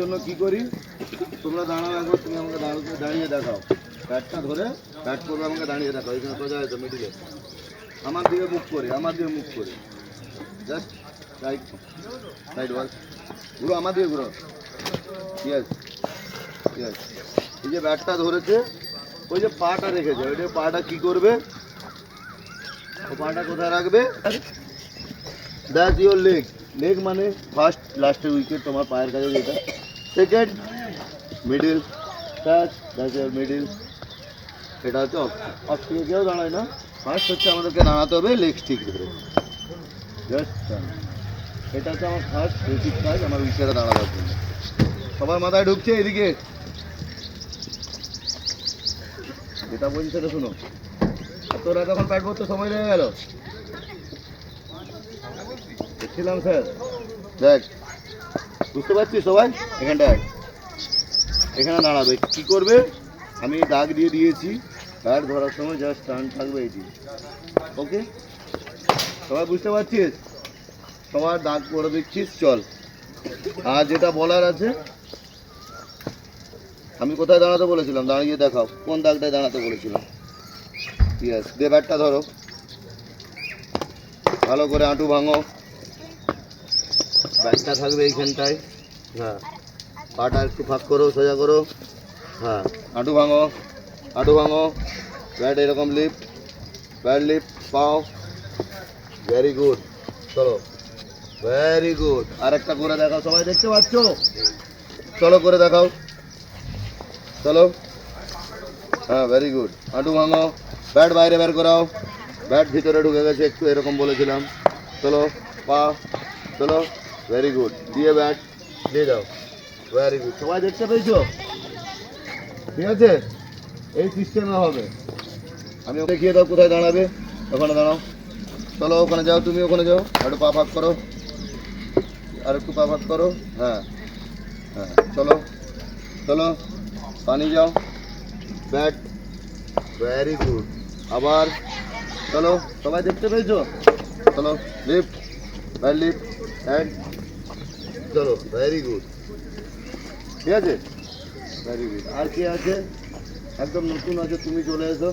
জন্য কি করি? তোমরা দাঁড়াও একবার, তুমি আমাকে দাঁড়িয়ে দাঁড়িয়ে দেখাও। ব্যাটটা ধরে ব্যাট করবে আমাকে দাঁড়িয়ে দেখাও, এখানে সোজা হয়েছে মিডিলে আমার দিকে মুখ করে, আমার দিকে মুখ করে। জাস্ট রাইট সাইড ওয়ার্ক ঘুরো, আমার দিকে ঘুরো। ইয়েস ইয়েস এই যে ব্যাটটা ধরেছে, ওই যে পাটা রেখেছে, ওই যে পাটা কি করবে? ও পাটা কোথায় রাখবে? দ্যাট ইউর লেগ লেগ মানে ফার্স্ট লাস্টের উইকেট তোমার পায়ের কাছে যেটা। Second middle touch that your middle এটা হচ্ছে অফ থেকে কেউ দাঁড়ায় না। ফার্স্ট হচ্ছে আমাদেরকে দাঁড়াতে হবে লেগ স্টিক ধরে জাস্ট এটা হচ্ছে আমার ফার্স্ট বেসিক কাজ, আমার উইকেটে দাঁড়াবার জন্য। সবার মাথায় ঢুকছে এদিকে। যেটা বলছি সেটা শুনো। তোরা তখন ব্যাট করতে সময় লেগে গেল। দেখছিলাম স্যার দেখ। বুঝতে পারছিস সবাই? এখানটায়। এখানে দাঁড়াবে। কি করবে? আমি দাগ দিয়ে দিয়েছি। ব্যাট ধরার সময় জাস্ট টান থাকবে এটি। ওকে? সবাই বুঝতে পারছিস? সবার দাগ করে দিচ্ছিস চল। আর যেটা বলার আছে, আমি কোথায় দাঁড়াতে বলেছিলাম? দাঁড়িয়ে দেখাও। কোন দাগটায় দাঁড়াতে বলেছিলাম? ইয়েস দে ব্যাটটা ধরো। ভালো করে আঁটু ভাঙো। ব্যাটটা থাকবে এইখানটায়। হ্যাঁ। পাটা একটু ফাঁক করো, সোজা করো। হ্যাঁ। হাঁটু ভাঙো হাঁটু ভাঙো। ব্যাট এরকম লিফট ব্যাট লিফট পাও। ভেরি গুড চলো। ভেরি গুড আর একটা করে দেখাও। সবাই দেখতে পাচ্ছ? চলো করে দেখাও। চলো। হ্যাঁ ভেরি গুড হাঁটু ভাঙো। ব্যাট বাইরে বের করাও। ব্যাট ভিতরে ঢুকে গেছে, একটু এরকম বলেছিলাম। চলো, পা। চলো। ভেরি গুড দিয়ে ব্যাট দিয়ে দাও ভেরি গুড সবাই দেখতে পেয়েছ? ঠিক আছে? এই সিস্টেমে হবে। আমি দেখিয়ে দাও কোথায় দাঁড়াবে। ওখানে দাঁড়াও। চলো, ওখানে যাও তুমি, ওখানে যাও। একটু পা ফাঁক করো। আর একটু পা ফাঁক করো। হ্যাঁ। হ্যাঁ। চলো। চলো। পানি যাও। ব্যাট ভেরি গুড আবার। চলো। সবাই দেখতে পেয়েছ? চলো। লিফট লিফট অ্যান্ড চলো ভেরি গুড ঠিক আছে? ভেরি গুড আর কে আছে? একদম নতুন আছে, তুমি চলে এসো।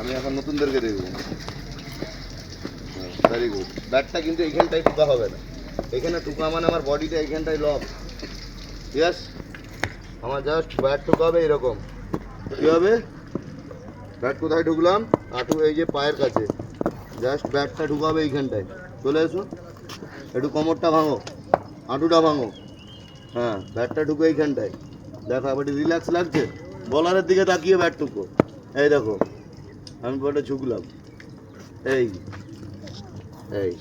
আমি এখন নতুনদেরকে দেখব। ভেরি গুড ব্যাটটা কিন্তু এইখানটায় টুকা হবে না। এখানে টুকা মানে আমার বডিটা এইখানটায় লক ইয়েস আমার জাস্ট ব্যাট ঢুকাবে এরকম। কী হবে? ব্যাট কোথায় ঢুকলাম? আঁটু এই যে পায়ের কাছে। জাস্ট ব্যাটটা ঢুকাবে এইখানটায়। চলে এসো। একটু কোমরটা ভাঙো হাঁটুটা ভাঙো। হ্যাঁ ব্যাটটা ঢুকো এইখানটায়। দেখো আবার রিল্যাক্স লাগছে। বলারের দিকে তাকিয়ে ব্যাট ঢুকো এই দেখো, আমি বলটা ঝুঁকলাম। এই এই।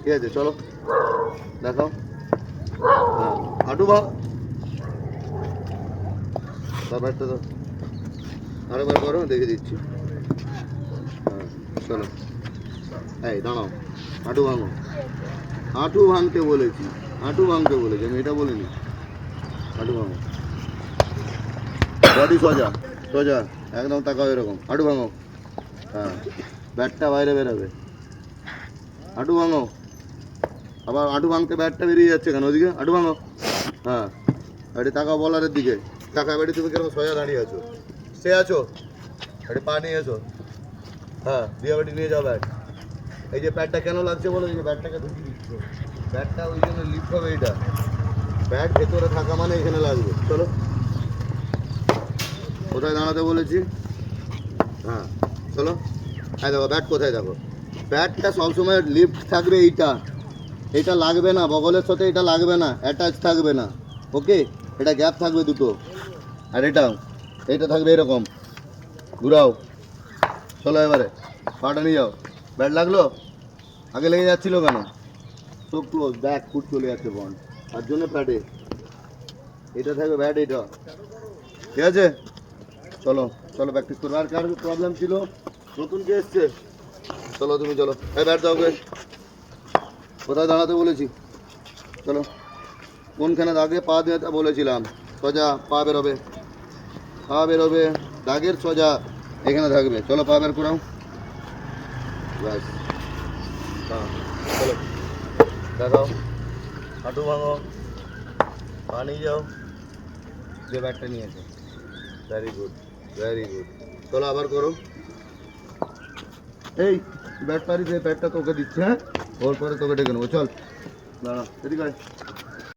ঠিক আছে, চলো। দেখাও। হ্যাঁ হাঁটু ভাঙ। ব্যাপারটা তো আরেকবার করো, দেখে দিচ্ছি। হ্যাঁ চলো। এই, দাঁড়াও। হাঁটু ভাঙো। হাঁটু ভাঙতে বলেছি, হাঁটু ভাঙতে বলেছি, আমি এটা বলিনি। হাঁটু ভাঙো। বডি সোজা সোজা, একদম তাকাও এরকম। হাঁটু ভাঙো। হ্যাঁ ব্যাটটা বাইরে বেরোবে। হাঁটু ভাঙো। আবার হাঁটু ভাঙতে ব্যাটটা বেরিয়ে যাচ্ছে কেন ওদিকে? হাঁটু ভাঙো। হ্যাঁ এটি তাকাও বলারের দিকে। তাকাও, এবারে তুমি কেরকম সোজা দাঁড়িয়ে আছো। সে আছো? এটি পা নিয়ে এসো। হ্যাঁ দিয়ে বাড়ি নিয়ে যাও ব্যাট। এই যে প্যাডটা কেন লাগছে বলো? এই যে ব্যাটটাকে ঢুকিয়ে দিচ্ছ। ব্যাটটা ওই জন্য লিফট হবে এইটা। ব্যাট ভেতরে থাকা মানে এখানে লাগবে। চলো। কোথায় দাঁড়াতে বলেছি? হ্যাঁ চলো। হ্যাঁ দেখো ব্যাট কোথায় দেখো? ব্যাটটা সবসময় লিফট থাকবে এইটা। এটা লাগবে না, বগলের সাথে এটা লাগবে না অ্যাটাচ থাকবে না। ওকে এটা গ্যাপ থাকবে দুটো। আর এটাও এটা থাকবে এরকম। ঘুরাও। চলো এবারে, পাটা নিয়ে যাও। ব্যাট লাগল? আগে লেগে যাচ্ছিল কেন? সো ক্লোজ ব্যাক ফুট চলে যাচ্ছে বন্ড তার জন্য প্যাডে এটা থাকবে ব্যাট এটা। ঠিক আছে? চলো চলো প্র্যাকটিস করব। আর কার প্রবলেম ছিল? নতুন কে এসছে? চলো তুমি, চলো। এই ব্যাট দাও গে কোথায় দাঁড়াতে বলেছি? চলো। কোনখানে দাগে পা দিতে বলেছিলাম। সোজা, পা বেরোবে। পা বেরোবে। দাগের সোজা এখানে থাকবে। চলো, পা বের করাও। ব্যাস চলো দেখাও হাঁটু ভাঙো। পা নিয়ে যাও। যে ব্যাগটা নিয়েছে। ভেরি গুড ভেরি গুড চলো আবার করো। এই, ব্যাট পারি যে ব্যাটটা তোকে দিচ্ছে হ্যাঁ? ওর পরে তোকে ডেকে নেব। চল। দাঁড়া, এদিকে